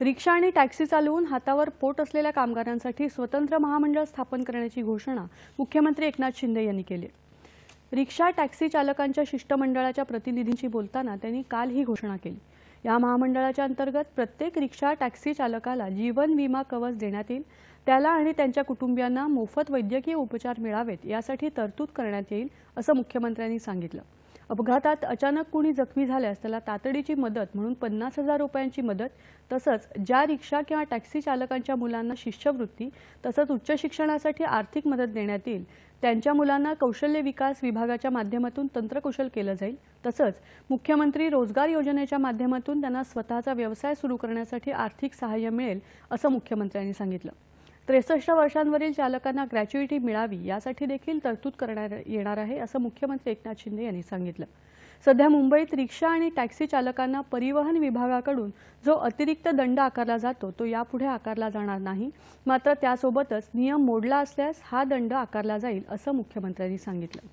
रिक्षा आणि टॅक्सी चालवून हातावर पोट असलेल्या कामगारांसाठी स्वतंत्र महामंडळ स्थापन करण्याची घोषणा मुख्यमंत्री एकनाथ शिंदे यांनी केली. रिक्षा टॅक्सी चालकांच्या शिष्टमंडळाच्या प्रतिनिधींशी बोलताना त्यांनी काल ही घोषणा केली. या महामंडळाच्या अंतर्गत प्रत्येक रिक्षा टॅक्सी चालकाला जीवन विमा कवच देण्यात येईल. त्याला आणि त्यांच्या कुटुंबियांना मोफत वैद्यकीय उपचार मिळावेत यासाठी तरतूद करण्यात येईल असं मुख्यमंत्र्यांनी सांगितलं. अपघातात अचानक कुणी जखमी झाल्यास त्याला तातडीची मदत म्हणून पन्नास हजार रुपयांची मदत तसंच ज्या रिक्षा किंवा टॅक्सी चालकांच्या मुलांना शिष्यवृत्ती तसंच उच्च शिक्षणासाठी आर्थिक मदत देण्यात येईल त्यांच्या मुलांना कौशल्य विकास विभागाच्या माध्यमातून तंत्रकुशल केलं जाईल तसंच मुख्यमंत्री रोजगार योजनेच्या माध्यमातून त्यांना स्वतःचा व्यवसाय सुरू करण्यासाठी आर्थिक सहाय्य मिळेल असं मुख्यमंत्र्यांनी सांगितलं. त्रेसष्ट वर्षांवरील चालकांना ग्रॅच्युइटी मिळावी यासाठी देखील तरतूद करण्यात येणार आहे असं मुख्यमंत्री एकनाथ शिंदे यांनी सांगितलं. सध्या मुंबईत रिक्षा आणि टॅक्सी चालकांना परिवहन विभागाकडून जो अतिरिक्त दंड आकारला जातो तो यापुढे आकारला जाणार नाही. मात्र त्यासोबतच नियम मोडला असल्यास हा दंड आकारला जाईल असं मुख्यमंत्र्यांनी सांगितलं.